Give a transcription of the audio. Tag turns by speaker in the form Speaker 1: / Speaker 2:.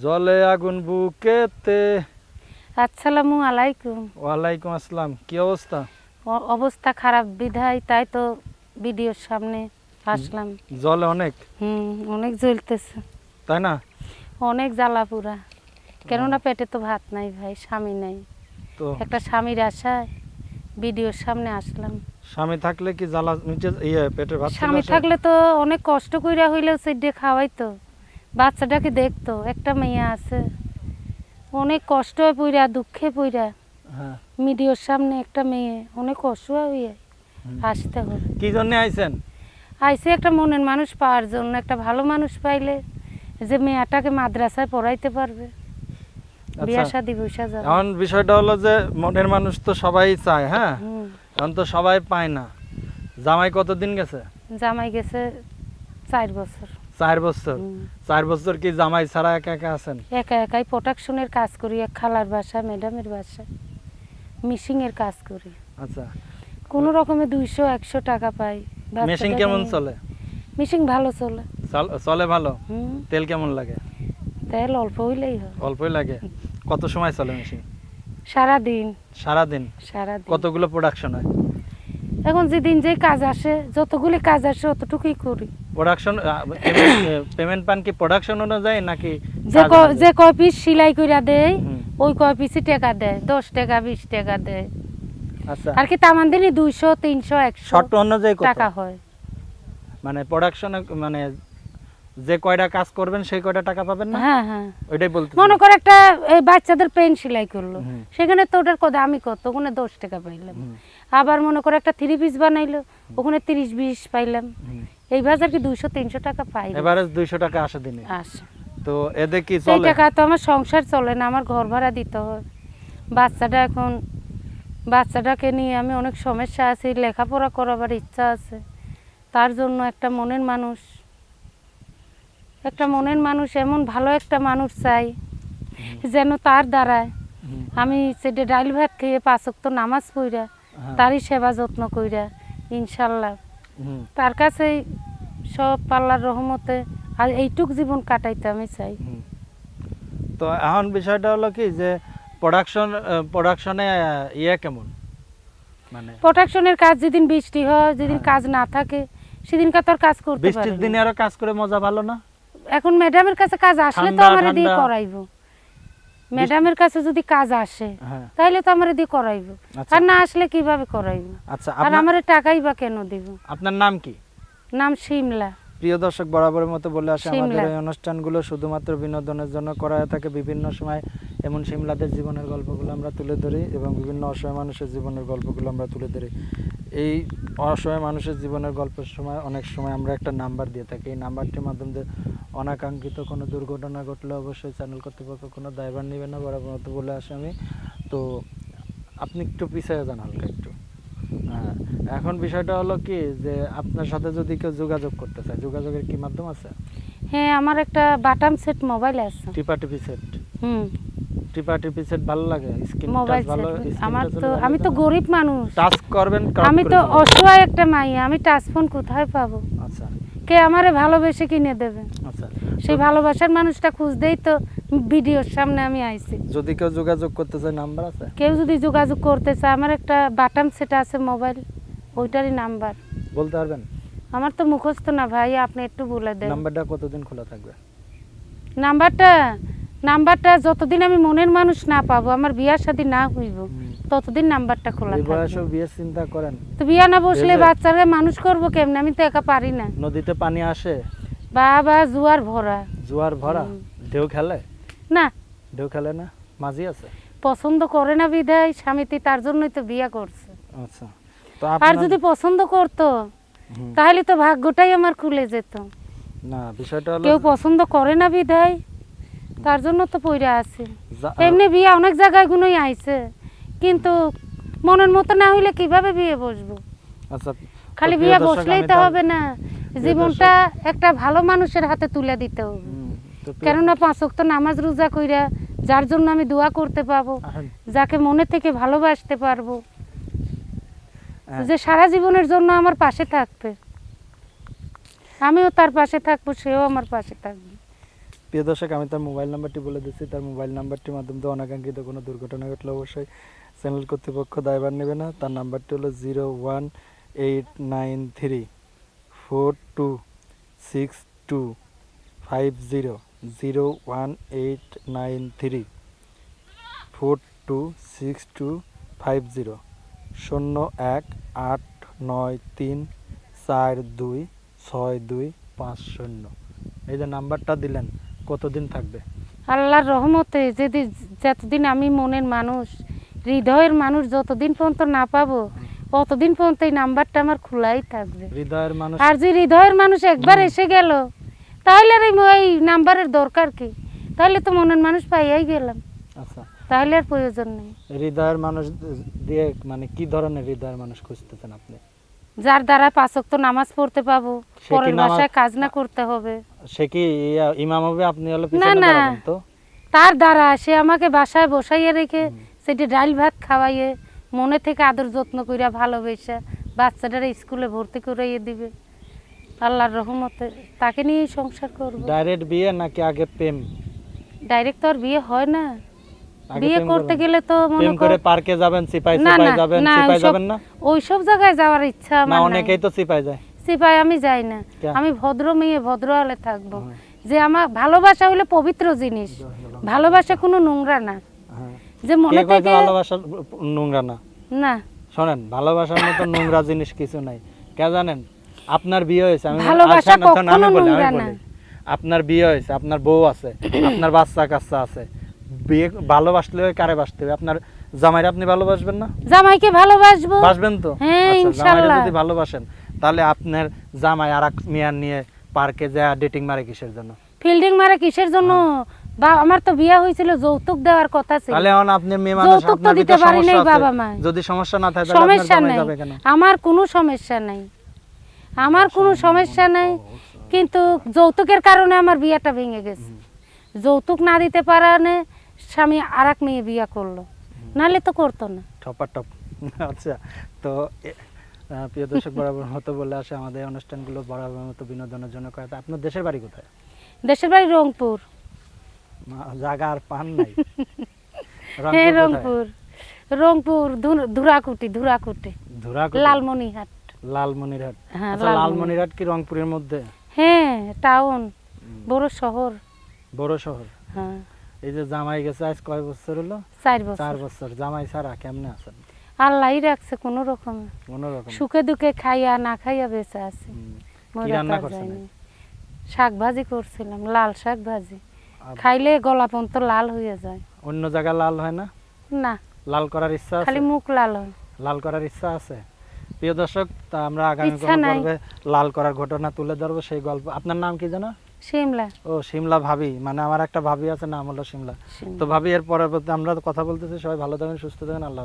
Speaker 1: জলে আগুন বুকেতে।
Speaker 2: আসসালামু আলাইকুম।
Speaker 1: ওয়ালাইকুম আসসালাম কি অবস্থা?
Speaker 2: অবস্থা খারাপ বিধায় তাই তো ভিডিওর সামনে আসলাম।
Speaker 1: জলে অনেক?
Speaker 2: হুম অনেক জ্বলতেছে।
Speaker 1: তাই না?
Speaker 2: অনেক জ্বালা পুরা কেননা পেটে তো ভাত নাই ভাই স্বামী নাই।
Speaker 1: তো।
Speaker 2: একটা স্বামীর আশায় ভিডিওর সামনে আসলাম।
Speaker 1: স্বামী থাকলে কি জ্বালা ইয়ে পেটের ভাত
Speaker 2: স্বামী থাকলে তো অনেক কষ্ট কইরা হইলেও সেডে খাওয়াইতো। বাচ্চাটাকে দেখতো একটা মেয়ে আছে। অনেক কষ্ট পইরা দুঃখে পইরা
Speaker 1: হ্যাঁ।
Speaker 2: ভিডিওর সামনে একটা মেয়ে অনেক অসহায়
Speaker 1: হুম।
Speaker 2: আসতে হবে।
Speaker 1: কি জন্য আইছেন?
Speaker 2: আইসে একটা মনের মানুষ পাওয়ার জন্য একটা ভালো মানুষ পাইলে যে মেয়েটাকে মাদ্রাসায় পড়াইতে পারবে। বিয়া
Speaker 1: আচ্ছা
Speaker 2: শাদি বৈশা যাবে।
Speaker 1: এখন বিষয়টা হলো যে মনের মানুষ তো সবাই চায় হ্যাঁ। এখন তো সবাই পায় না। জামাই কতদিন গেছে?
Speaker 2: জামাই গেছে চার বছর।
Speaker 1: চার বছর। চার বছর কি জামাই ছাড়া একা একা আছেন?
Speaker 2: একা একাই প্রোডাকশনের কাজ করি এক খালার বাসা ম্যাডামের বাসা মিশিং এর কাজ করি।
Speaker 1: আচ্ছা।
Speaker 2: কোনো রকমে দুইশো একশো টাকা পাই।
Speaker 1: মেশিন কেমন চলে?
Speaker 2: মিশিং ভালো চলে।
Speaker 1: চল- ভালো? তেল কেমন লাগে?
Speaker 2: তেল অল্প হইলেই হয়।
Speaker 1: অল্পই লাগে? কত সময় চলে মেশিন
Speaker 2: সারাদিন।
Speaker 1: সারাদিন?
Speaker 2: সারাদিন।
Speaker 1: কতগুলো প্রোডাকশন হয়?
Speaker 2: এখন যেদিন যে কাজ আসে যতগুলি কাজ আসে অতটুকুই করি।
Speaker 1: প্রোডাকশন পেমেন্ট পান কি প্রোডাকশন অনুযায়ী নাকি
Speaker 2: যে যে কয় পিস সেলাই কইরা দেয় ওই কয় পিসই টাকা দেয় দশ টাকা বিশ টাকা দেয়।
Speaker 1: আচ্ছা।
Speaker 2: আর কি তামান দিনই দুইশো তিনশো একশো
Speaker 1: শর্ত অনুযায়ী
Speaker 2: টাকা হয়।
Speaker 1: মানে প্রোডাকশন মানে যে কয়টা কাজ করবেন সেই কয়টা টাকা পাবেন না?
Speaker 2: হ্যাঁ হ্যাঁ।
Speaker 1: ওইটাই বলতে
Speaker 2: মনে করে একটা এই বাচ্চাদের পেন সেলাই করল। সেখানে তো ওটার কত আমি কত ওখানে দশ টাকা পাইলাম। আবার মনে করে একটা থ্রি পিস বানাইলো ওখানে তিরিশ বিশ পাইলাম। এই বাজার কি দুইশো তিনশো টাকা পাই।
Speaker 1: এভারেজ দুইশো টাকা আসে দিনে।
Speaker 2: আসে।
Speaker 1: তো এতে কি
Speaker 2: সেই
Speaker 1: চলে?
Speaker 2: টাকা তো আমার সংসার চলে না আমার ঘর ভাড়া দিতে হয়। বাচ্চাটা এখন বাচ্চাটাকে নিয়ে আমি অনেক সমস্যা আছি লেখাপড়া করাবার ইচ্ছা আছে। তার জন্য একটা মনের মানুষ। একটা মনের মানুষ এমন ভালো একটা মানুষ চাই যেন তার দ্বারায় আমি সেটা ডাইল ভাত খেয়ে পাঁচক তো নামাজ পইরা
Speaker 1: হ্যাঁ,
Speaker 2: তারই সেবা যত্ন কইরা ইনশাল্লাহ। তার কাছেই সব পাল্লার রহমতে আর এইটুক জীবন কাটাইতে আমি চাই।
Speaker 1: তো এখন বিষয়টা হলো কি যে প্রোডাকশন প্রোডাকশনে ইয়ে কেমন? মানে
Speaker 2: প্রোটেকশনের কাজ যেদিন বৃষ্টি হয় যেদিন
Speaker 1: হ্যাঁ।
Speaker 2: কাজ না থাকে সেদিনকা তোর কাজ করতে
Speaker 1: বৃষ্টির
Speaker 2: পারি
Speaker 1: দিনে আরও কাজ করে মজা ভালো না?
Speaker 2: এখন ম্যাডামের কাছে কাজ আসলে তো আমার দিয়ে করাইবো। ম্যাডামের কাছে যদি কাজ আসে
Speaker 1: হ্যাঁ।
Speaker 2: তাহলে তো আমার দিয়ে করাইবো।
Speaker 1: আচ্ছা।
Speaker 2: আর না আসলে কীভাবে করাইবো?
Speaker 1: আচ্ছা
Speaker 2: আর আমার টাকাই বা কেন দিব?
Speaker 1: আপনার নাম কি?
Speaker 2: নাম শিমলা।
Speaker 1: প্রিয় দর্শক বরাবরের মতো বলে আসে আমাদের এই অনুষ্ঠানগুলো শুধুমাত্র বিনোদনের জন্য করা হয়ে থাকে বিভিন্ন সময়। এমন সিমলাদের জীবনের গল্পগুলো আমরা তুলে ধরি এবং বিভিন্ন অসহায় মানুষের জীবনের গল্পগুলো আমরা তুলে ধরি। এই অসহায় মানুষের জীবনের গল্পের সময় অনেক সময় আমরা একটা নাম্বার দিয়ে থাকি। এই নাম্বারটির মাধ্যমে অনাকাঙ্ক্ষিত কোনো দুর্ঘটনা ঘটলে অবশ্যই চ্যানেল কর্তৃপক্ষ কোনো দায়ভার নেবে না বরাবর মতো বলে আসে আমি। তো আপনি একটু পিছিয়ে যান হালকা একটু। হ্যাঁ এখন বিষয়টা হলো কি যে আপনার সাথে যদি কেউ যোগাযোগ করতে চায় যোগাযোগের কি মাধ্যম আছে?
Speaker 2: হ্যাঁ আমার একটা বাটাম সেট মোবাইল আছে।
Speaker 1: টিপা টিপি সেট
Speaker 2: হুম।
Speaker 1: টিপা টিপি সেট ভালো লাগে স্ক্রিন
Speaker 2: মোবাইল
Speaker 1: ভালো
Speaker 2: আমার তো আমি তো
Speaker 1: গরিব
Speaker 2: গরিব মানুষ।
Speaker 1: টাচ করবেন
Speaker 2: আমি তো অসহায় একটা মাইয়া আমি টাচ ফোন কোথায় পাবো?
Speaker 1: আচ্ছা।
Speaker 2: কে আমারে ভালোবেসে কিনে দেবে?
Speaker 1: আচ্ছা।
Speaker 2: সেই ভালোবাসার মানুষটা খুঁজতেই তো ভিডিওর সামনে আমি আইছি।
Speaker 1: যদি কেউ যোগাযোগ করতে চায় নাম্বার আছে?
Speaker 2: কেউ যদি যোগাযোগ করতে চায় আমার একটা বাটাম সেট আছে মোবাইল ওইটারই নাম্বার।
Speaker 1: বলতে পারবেন?
Speaker 2: আমার তো মুখস্থ না ভাই আপনি একটু বলে দেন।
Speaker 1: নাম্বারটা কতদিন খোলা থাকবে?
Speaker 2: নাম্বারটা নাম্বারটা যতদিন আমি মনের মানুষ না পাবো আমার বিয়ার সাথে না হইব ততদিন নাম্বারটা খোলা থাকবে।
Speaker 1: বিয়ের চিন্তা করেন।
Speaker 2: তো বিয়া না বসলে বাচ্চারা মানুষ করব কেমনে? আমি তো একা পারি না।
Speaker 1: নদীতে পানি আসে?
Speaker 2: বাবা জুয়ার ভরা।
Speaker 1: জোয়ার ভরা? ঢেউ খেলে?
Speaker 2: না।
Speaker 1: ঢেউ খেলে না? মাঝি আছে?
Speaker 2: পছন্দ করে না বিধায় স্বামীতি তার জন্যই তো বিয়া করছে।
Speaker 1: আচ্ছা। তো
Speaker 2: আর যদি পছন্দ করতো তাহলে তো ভাগ্যটাই আমার খুলে যেত।
Speaker 1: না বিষয়টা হলো
Speaker 2: কেউ পছন্দ করে না বিধায় তার জন্য তো পইরা আছে। এমনি বিয়ে অনেক জায়গায় গুলোই আইছে কিন্তু মনের মতো না হইলে কীভাবে বিয়ে বসবো?
Speaker 1: আচ্ছা
Speaker 2: খালি বিয়ে বসলেই তো হবে না। জীবনটা একটা ভালো মানুষের হাতে তুলে দিতে হবে। কেননা পাঁচ ওয়াক্ত নামাজ রোজা কইরা যার জন্য আমি দোয়া করতে পাবো যাকে মনে থেকে ভালোবাসতে পারব।
Speaker 1: হ্যাঁ।
Speaker 2: যে সারা জীবনের জন্য আমার পাশে থাকবে। আমিও তার পাশে থাকব সেও আমার পাশে থাকবে।
Speaker 1: প্রিয় দর্শক, আমি তার মোবাইল নাম্বারটি বলে দিচ্ছি। তার মোবাইল নাম্বারটির মাধ্যমে অনাকাঙ্ক্ষিত কোনো দুর্ঘটনা ঘটলে অবশ্যই চ্যানেল কর্তৃপক্ষ দায়ভার নেবে না। তার নাম্বারটি হলো zero one eight nine three four two six two five zero zero one eight nine three four two six two five zero, শূন্য এক আট নয় তিন চার দুই ছয় দুই পাঁচ শূন্য। এই যে নাম্বারটা দিলেন কতদিন থাকবে?
Speaker 2: আল্লাহর রহমতে যদি যতদিন আমি মনের মানুষ হৃদয়ের মানুষ যতদিন পর্যন্ত না পাবো ততদিন পর্যন্ত এই নাম্বারটা আমার খোলাই থাকবে।
Speaker 1: হৃদয়ের মানুষ
Speaker 2: আর যে হৃদয়ের মানুষ একবার এসে গেল তাহলে আর এই এই নাম্বারের দরকার কি? তাহলে তো মনের মানুষ পাইয়াই গেলাম।
Speaker 1: আচ্ছা।
Speaker 2: তাহলে আর প্রয়োজন নেই।
Speaker 1: হৃদয়ের মানুষ দিয়ে মানে কি ধরনের হৃদয়ের মানুষ খুঁজতেছেন আপনি?
Speaker 2: যার দ্বারা পাঁচক তো নামাজ পড়তে পাবো পরের বাসায় কাজ না করতে হবে।
Speaker 1: সে কি ইমাম হবে? আপনি হলো পিছনে
Speaker 2: না।
Speaker 1: দাঁড়াবেন তো।
Speaker 2: তার দ্বারা সে আমাকে বাসায় বসাইয়ে রেখে সেটি ডাল ভাত খাওয়াইয়ে মনে থেকে আদর যত্ন কইরা ভালোবেসে বাচ্চাটার স্কুলে ভর্তি করাইয়ে দিবে। আল্লাহর রহমতে তাকে নিয়েই সংসার করব।
Speaker 1: ডাইরেক্ট বিয়ে নাকি আগে প্রেম?
Speaker 2: ডাইরেক্ট তো আর বিয়ে হয় না। বিয়ে করতে গেলে তো মনে করে
Speaker 1: পার্কে যাবেন সিপাই সিপাই যাবেন সিপাই যাবেন না?
Speaker 2: ওইসব জায়গায় যাওয়ার ইচ্ছা আমার নাই।
Speaker 1: অনেকেই তো সিপাই যায়।
Speaker 2: সিপাই আমি যাই না। আমি ভদ্র মেয়ে ভদ্র হলে থাকব।
Speaker 1: হ্যাঁ।
Speaker 2: যে আমার ভালোবাসা হলো পবিত্র জিনিস। ভালোবাসা কোনো নোংরা না।
Speaker 1: হ্যাঁ।
Speaker 2: যে মনে থেকে
Speaker 1: ভালোবাসা নোংরা না?
Speaker 2: না।
Speaker 1: শোনেন ভালোবাসার মতো নোংরা জিনিস কিছু নাই। কে জানেন? আপনার বিয়ে হয়েছে আমি
Speaker 2: ভালোবাসা
Speaker 1: আমি
Speaker 2: কখনো নোংরা না।
Speaker 1: আপনার বিয়ে হয়েছে আপনার বউ আছে আপনার বাচ্চা কাচ্চা আছে। বিয়ে ভালোবাসলে কারে বাসতে হবে? আপনার জামাইরে আপনি ভালোবাসবেন না?
Speaker 2: জামাইকে ভালোবাসবো।
Speaker 1: বাসবেন তো?
Speaker 2: হ্যাঁ,
Speaker 1: আচ্ছা,
Speaker 2: ইনশাআল্লাহ।
Speaker 1: যদি ভালোবাসেন তাহলে আপনার জামাই আর এক মেয়ার নিয়ে পার্কে যা ডেটিং মারে কিসের জন্য?
Speaker 2: ফিল্ডিং মারে কিসের জন্য? বা আমার তো বিয়ে হয়েছিল যৌতুক দেওয়ার কথা ছিল।
Speaker 1: তাহলে এখন আপনার মেয়ে মানুষ
Speaker 2: যৌতুক তো দিতে পারি নাই বাবা মা।
Speaker 1: যদি সমস্যা না থাকে তাহলে
Speaker 2: সমস্যা নাই। আমার কোনো সমস্যা নাই। আমার কোনো সমস্যা নাই। কিন্তু যৌতুকের কারণে আমার বিয়েটা ভেঙে গেছে। যৌতুক না দিতে পারানে স্বামী আর এক মেয়ে বিয়ে করল। নাহলে তো করতো না।
Speaker 1: Topper top. আচ্ছা তো প্রিয় দর্শক বরাবর মতো বলে আসে আমাদের অনুষ্ঠানগুলো বরাবর মতো বিনোদনের জন্য করে তা আপনার দেশের বাড়ি কোথায়?
Speaker 2: দেশের বাড়ি রংপুর।
Speaker 1: জায়গা আর পান নাই।
Speaker 2: হ্যাঁ
Speaker 1: রংপুর।
Speaker 2: রংপুর ধুরাকুটি ধুরাকুটি।
Speaker 1: ধুরাকুটি?
Speaker 2: লালমনিহাট
Speaker 1: লালমনিরহাট।
Speaker 2: হ্যাঁ,
Speaker 1: আচ্ছা লালমনিরহাট কি রংপুরের মধ্যে?
Speaker 2: হ্যাঁ টাউন। বড় শহর।
Speaker 1: বড় শহর?
Speaker 2: হ্যাঁ।
Speaker 1: এই যে জামাই গেছে আজ কয় বছর হলো?
Speaker 2: চার বছর।
Speaker 1: চার
Speaker 2: বছর।
Speaker 1: জামাই ছাড়া কেমনে আছেন?
Speaker 2: আল্লাহই রাখছে কোনো রকম।
Speaker 1: কোনো রকম।
Speaker 2: সুখে দুঃখে খাইয়া না খাইয়া বেঁচে আছে।
Speaker 1: রান্না করছেন?
Speaker 2: শাক ভাজি করছিলাম লাল শাক ভাজি। খাইলে গলা পর্যন্ত লাল হয়ে যায়।
Speaker 1: অন্য জায়গা লাল হয় না?
Speaker 2: না।
Speaker 1: লাল করার ইচ্ছা আছে?
Speaker 2: খালি মুখ লাল হয়।
Speaker 1: লাল করার ইচ্ছা আছে? প্রিয় দর্শক আমরা আগামী কোনো পর্বে লাল করার ঘটনা তুলে ধরবো সেই গল্প। আপনার নাম কি জানো ও সিমলা ভাবি। মানে আমার একটা ভাবি আছে নাম হলো শিমলা। তো ভাবি এর পরে আমরা কথা বলতেছি সবাই ভালো থাকবেন সুস্থ থাকবেন আল্লাহ